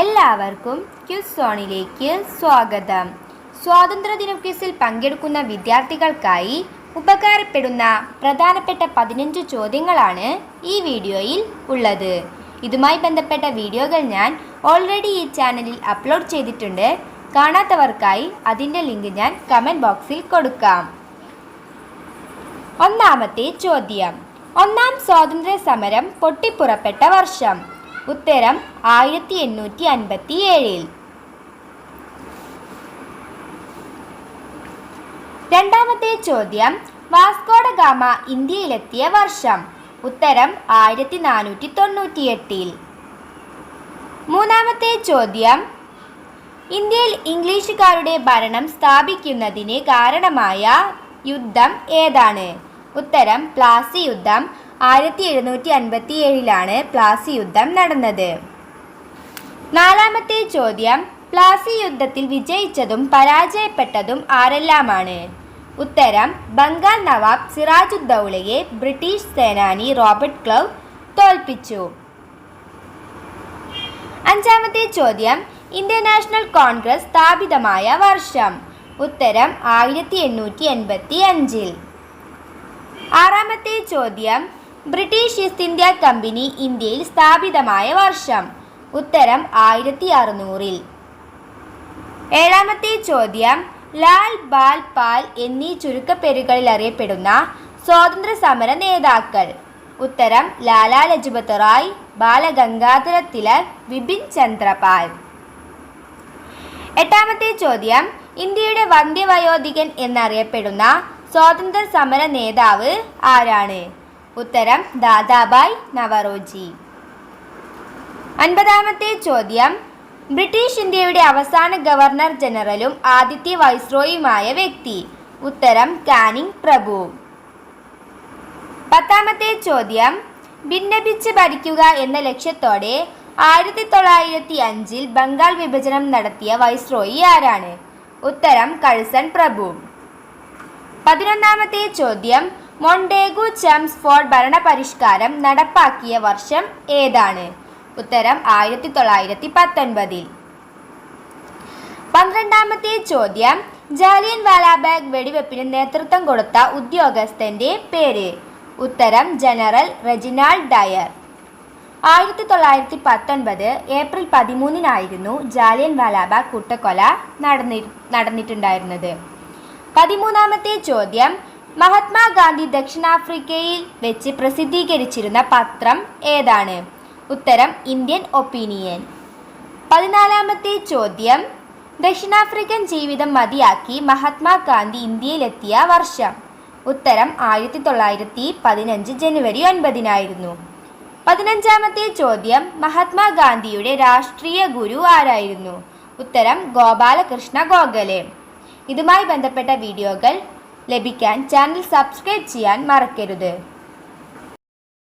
എല്ലാവർക്കും ക്യൂസ് സോണിലേക്ക് സ്വാഗതം. സ്വാതന്ത്ര്യദിന ക്യൂസിൽ പങ്കെടുക്കുന്ന വിദ്യാർത്ഥികൾക്കായി ഉപകാരപ്പെടുന്ന പ്രധാനപ്പെട്ട പതിനഞ്ച് ചോദ്യങ്ങളാണ് ഈ വീഡിയോയിൽ ഉള്ളത്. ഇതുമായി ബന്ധപ്പെട്ട വീഡിയോകൾ ഞാൻ ഓൾറെഡി ഈ ചാനലിൽ അപ്ലോഡ് ചെയ്തിട്ടുണ്ട്. കാണാത്തവർക്കായി അതിന്റെ ലിങ്ക് ഞാൻ കമന്റ് ബോക്സിൽ കൊടുക്കാം. ഒന്നാമത്തെ ചോദ്യം. ഒന്നാം സ്വാതന്ത്ര്യ സമരം പൊട്ടിപ്പുറപ്പെട്ട വർഷം. ഉത്തരം ആയിരത്തി എണ്ണൂറ്റി അൻപത്തി ഏഴിൽ രണ്ടാമത്തെ ചോദ്യം വാസ്കോഡ ഗാമ ഇന്ത്യയിലെത്തിയ വർഷം. ഉത്തരം ആയിരത്തി നാനൂറ്റി തൊണ്ണൂറ്റി എട്ടിൽ മൂന്നാമത്തെ ചോദ്യം ഇന്ത്യയിൽ ഇംഗ്ലീഷുകാരുടെ ഭരണം സ്ഥാപിക്കുന്നതിന് കാരണമായ യുദ്ധം ഏതാണ്? ഉത്തരം പ്ലാസി യുദ്ധം. ആയിരത്തി എഴുന്നൂറ്റി അൻപത്തി ഏഴിലാണ് പ്ലാസി യുദ്ധം നടന്നത്. നാലാമത്തെ ചോദ്യം പ്ലാസി യുദ്ധത്തിൽ വിജയിച്ചതും പരാജയപ്പെട്ടതും ആരെല്ലാമാണ്? ഉത്തരം ബംഗാൾ നവാബ് സിറാജുദ്ദൗളയെ ബ്രിട്ടീഷ് സേനാനി റോബർട്ട് ക്ലവ് തോൽപ്പിച്ചു. അഞ്ചാമത്തെ ചോദ്യം ഇന്ത്യൻ നാഷണൽ കോൺഗ്രസ് സ്ഥാപിതമായ വർഷം. ഉത്തരം ആയിരത്തി എണ്ണൂറ്റി എൺപത്തി അഞ്ചിൽ ആറാമത്തെ ചോദ്യം ബ്രിട്ടീഷ് ഈസ്റ്റ് ഇന്ത്യ കമ്പനി ഇന്ത്യയിൽ സ്ഥാപിതമായ വർഷം. ഉത്തരം ആയിരത്തി അറുന്നൂറിൽ ഏഴാമത്തെ ചോദ്യം ലാൽ ബാൽ പാൽ എന്നീ ചുരുക്കപ്പേരുകളിൽ അറിയപ്പെടുന്ന സ്വാതന്ത്ര്യ സമര നേതാക്കൾ. ഉത്തരം ലാലാ ലജ്പത് റായ് ബാലഗംഗാധര തിലക് വിപിൻ ചന്ദ്രപാൽ. എട്ടാമത്തെ ചോദ്യം ഇന്ത്യയുടെ വന്ധ്യവയോധികൻ എന്നറിയപ്പെടുന്ന സ്വാതന്ത്ര്യ സമര നേതാവ് ആരാണ്? ഉത്തരം ദാദാബായ് നവറോജി. അൻപതാമത്തെ ചോദ്യം. ബ്രിട്ടീഷ് ഇന്ത്യയുടെ അവസാന ഗവർണർ ജനറലും ആദിത്യ വൈസ്രോയുമായ വ്യക്തി. ഉത്തരം കാനിങ് പ്രഭു. പത്താമത്തെ ചോദ്യം. ഭിന്നപിച്ച് ഭരിക്കുക എന്ന ലക്ഷ്യത്തോടെ ആയിരത്തി തൊള്ളായിരത്തി അഞ്ചിൽ ബംഗാൾ വിഭജനം നടത്തിയ വൈസ്രോയി ആരാണ്? ഉത്തരം കഴ്സൺ പ്രഭു. പതിനൊന്നാമത്തെ ചോദ്യം. മൊണ്ടേഗു ചംസ്ഫോർഡ് ഭരണപരിഷ്കാരം നടപ്പാക്കിയ വർഷം ഏതാണ്? ഉത്തരം ആയിരത്തി തൊള്ളായിരത്തി പത്തൊൻപതിൽ പന്ത്രണ്ടാമത്തെ ചോദ്യം. ജാലിയൻ വാലാബാഗ് വെടിവെപ്പിന് നേതൃത്വം കൊടുത്ത ഉദ്യോഗസ്ഥന്റെ പേര്. ഉത്തരം ജനറൽ റെജിനാൾഡ് ഡയർ. ആയിരത്തി തൊള്ളായിരത്തി പത്തൊൻപത് ഏപ്രിൽ പതിമൂന്നിനായിരുന്നു ജാലിയൻ വാലാബാഗ് കൂട്ടക്കൊല നടന്നി നടന്നിട്ടുണ്ടായിരുന്നത്. പതിമൂന്നാമത്തെ ചോദ്യം. മഹാത്മാഗാന്ധി ദക്ഷിണാഫ്രിക്കയിൽ വെച്ച് പ്രസിദ്ധീകരിച്ചിരുന്ന പത്രം ഏതാണ്? ഉത്തരം ഇന്ത്യൻ ഒപ്പീനിയൻ. പതിനാലാമത്തെ ചോദ്യം. ദക്ഷിണാഫ്രിക്കൻ ജീവിതം മതിയാക്കി മഹാത്മാഗാന്ധി ഇന്ത്യയിലെത്തിയ വർഷം. ഉത്തരം ആയിരത്തി തൊള്ളായിരത്തി പതിനഞ്ച് ജനുവരി ഒൻപതിനായിരുന്നു. പതിനഞ്ചാമത്തെ ചോദ്യം. മഹാത്മാഗാന്ധിയുടെ രാഷ്ട്രീയ ഗുരു ആരായിരുന്നു? ഉത്തരം ഗോപാലകൃഷ്ണ ഗോഖലെ. ഇതുമായി ബന്ധപ്പെട്ട വീഡിയോകൾ ലഭിക്കാൻ ചാനൽ സബ്സ്ക്രൈബ് ചെയ്യാൻ മറക്കരുത്.